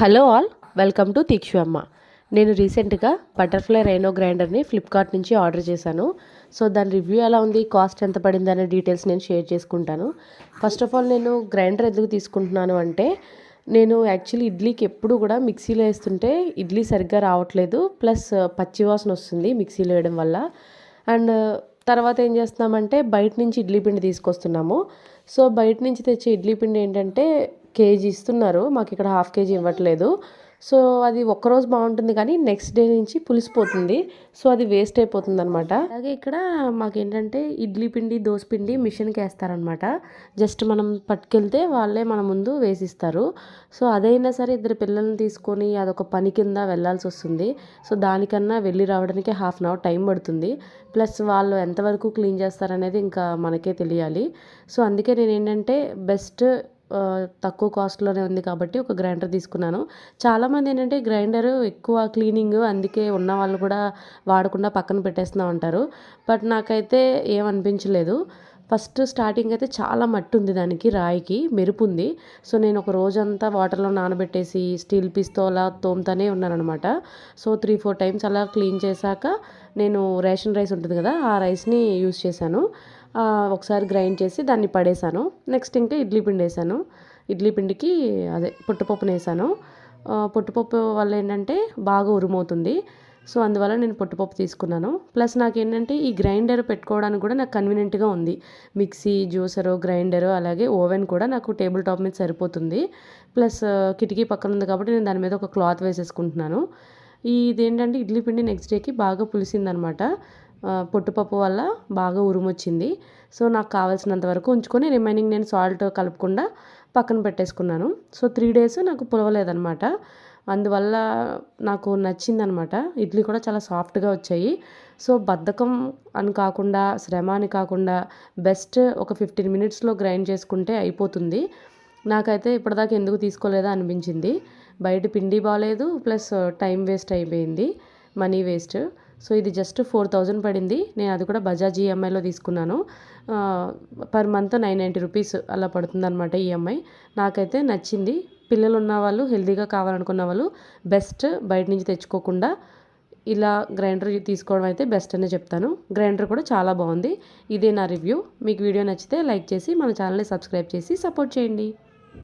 Hello all welcome to Teekshu Amma. నేను రీసెంట్గా butterfly rhino గ్రైండర్ని ఫ్లిప్కార్ట్ నుంచి ఆర్డర్ చేశాను. సో దాని రివ్యూ ఎలా ఉంది కాస్ట్ ఎంత పడింది అనే డీటెయిల్స్ నేను షేర్ చేసుకుంటాను. ఫస్ట్ ఆఫ్ ఆల్ నేను గ్రైండర్ ఎందుకు తీసుకుంటున్నాను అంటే నేను యాక్చువల్లీ ఇడ్లీకి ఎప్పుడు కూడా మిక్సీలో వేస్తుంటే ఇడ్లీ సరిగ్గా రావట్లేదు ప్లస్ పచ్చి వాసన వస్తుంది మిక్సీలో వేయడం వల్ల. అండ్ తర్వాత ఏం చేస్తున్నామంటే బయట నుంచి ఇడ్లీ పిండి తీసుకొస్తున్నాము. సో బయట నుంచి తెచ్చే ఇడ్లీ పిండి ఏంటంటే కేజీ ఇస్తున్నారు. మాకు ఇక్కడ హాఫ్ కేజీ ఇవ్వట్లేదు. సో అది ఒక్కరోజు బాగుంటుంది కానీ నెక్స్ట్ డే నుంచి పులిసిపోతుంది. సో అది వేస్ట్ అయిపోతుంది అనమాట అలాగే ఇక్కడ మాకేంటంటే ఇడ్లీ పిండి దోశ పిండి మిషన్కి వేస్తారనమాట జస్ట్ మనం పట్టుకెళ్తే వాళ్ళే మన ముందు వేసిస్తారు. సో అదైనా సరే ఇద్దరు పిల్లల్ని తీసుకొని అదొక పని కింద వెళ్ళాల్సి వస్తుంది. సో దానికన్నా వెళ్ళి రావడానికి హాఫ్ అన్ అవర్ టైం పడుతుంది. ప్లస్ వాళ్ళు ఎంతవరకు క్లీన్ చేస్తారనేది ఇంకా మనకే తెలియాలి. సో అందుకే నేను ఏంటంటే బెస్ట్ తక్కువ కాస్ట్లోనే ఉంది కాబట్టి ఒక గ్రైండర్ తీసుకున్నాను. చాలామంది ఏంటంటే గ్రైండర్ ఎక్కువ క్లీనింగ్ అందుకే ఉన్న వాళ్ళు కూడా వాడకుండా పక్కన పెట్టేస్తూ ఉంటారు బట్ నాకైతే ఏమనిపించలేదు ఫస్ట్ స్టార్టింగ్ అయితే చాలా మట్టి ఉంది దానికి రాయికి మెరుపు ఉంది. సో నేను ఒక రోజంతా వాటర్లో నానబెట్టేసి స్టీల్ పీస్తో అలా తోముతానే ఉన్నానమాట సో త్రీ ఫోర్ టైమ్స్ అలా క్లీన్ చేశాక నేను రేషన్ రైస్ ఉంటుంది కదా ఆ రైస్ని యూస్ చేశాను. ఒకసారి గ్రైండ్ చేసి దాన్ని పడేసాను. నెక్స్ట్ ఇంకా ఇడ్లీ పిండి వేసాను. ఇడ్లీ పిండికి అదే పుట్టపప్పును వేసాను పుట్టపప్పు వల్ల ఏంటంటే బాగా ఉరుమవుతుంది. సో అందువల్ల నేను పొట్టుపప్పు తీసుకున్నాను. ప్లస్ నాకు ఏంటంటే ఈ గ్రైండర్ పెట్టుకోవడానికి కూడా నాకు కన్వీనియంట్గా ఉంది. మిక్సీ జ్యూసరు గ్రైండరు అలాగే ఓవెన్ కూడా నాకు టేబుల్ టాప్ మీద సరిపోతుంది. ప్లస్ కిటికీ పక్కన ఉంది కాబట్టి నేను దాని మీద ఒక క్లాత్ వేసేసుకుంటున్నాను. ఇదేంటంటే ఇడ్లీ పిండి నెక్స్ట్ డేకి బాగా పులిసిందనమాట. పొట్టుపప్పు వల్ల బాగా ఉరుమొచ్చింది. సో నాకు కావాల్సినంత వరకు ఉంచుకొని రిమైనింగ్ నేను సాల్ట్ కలపకుండా పక్కన పెట్టేసుకున్నాను. సో త్రీ డేస్ నాకు పులవలేదనమాట అందువల్ల నాకు నచ్చిందనమాట ఇడ్లీ కూడా చాలా సాఫ్ట్గా వచ్చాయి. సో బద్ధకం అని కాకుండా శ్రమ అని కాకుండా బెస్ట్ ఒక ఫిఫ్టీన్ మినిట్స్లో గ్రైండ్ చేసుకుంటే అయిపోతుంది. నాకైతే ఇప్పటిదాకా ఎందుకు తీసుకోలేదా అనిపించింది. బయట పిండి బాగాలేదు ప్లస్ టైం వేస్ట్ అయిపోయింది మనీ వేస్ట్. సో ఇది జస్ట్ ఫోర్ థౌజండ్ పడింది. నేను అది కూడా బజాజ్ ఈఎంఐలో తీసుకున్నాను. Per month nine ninety rupees అలా పడుతుంది అనమాట ఈఎంఐ నాకైతే నచ్చింది. పిల్లలు ఉన్న వాళ్ళు హెల్తీగా కావాలనుకున్న వాళ్ళు బెస్ట్ బయట నుంచి తెచ్చుకోకుండా ఇలా గ్రైండర్ తీసుకోవడం అయితే బెస్ట్ అనే చెప్తాను. గ్రైండర్ కూడా చాలా బాగుంది. ఇదే నా రివ్యూ మీకు వీడియో నచ్చితే లైక్ చేసి మన ఛానల్ని సబ్స్క్రైబ్ చేసి సపోర్ట్ చేయండి.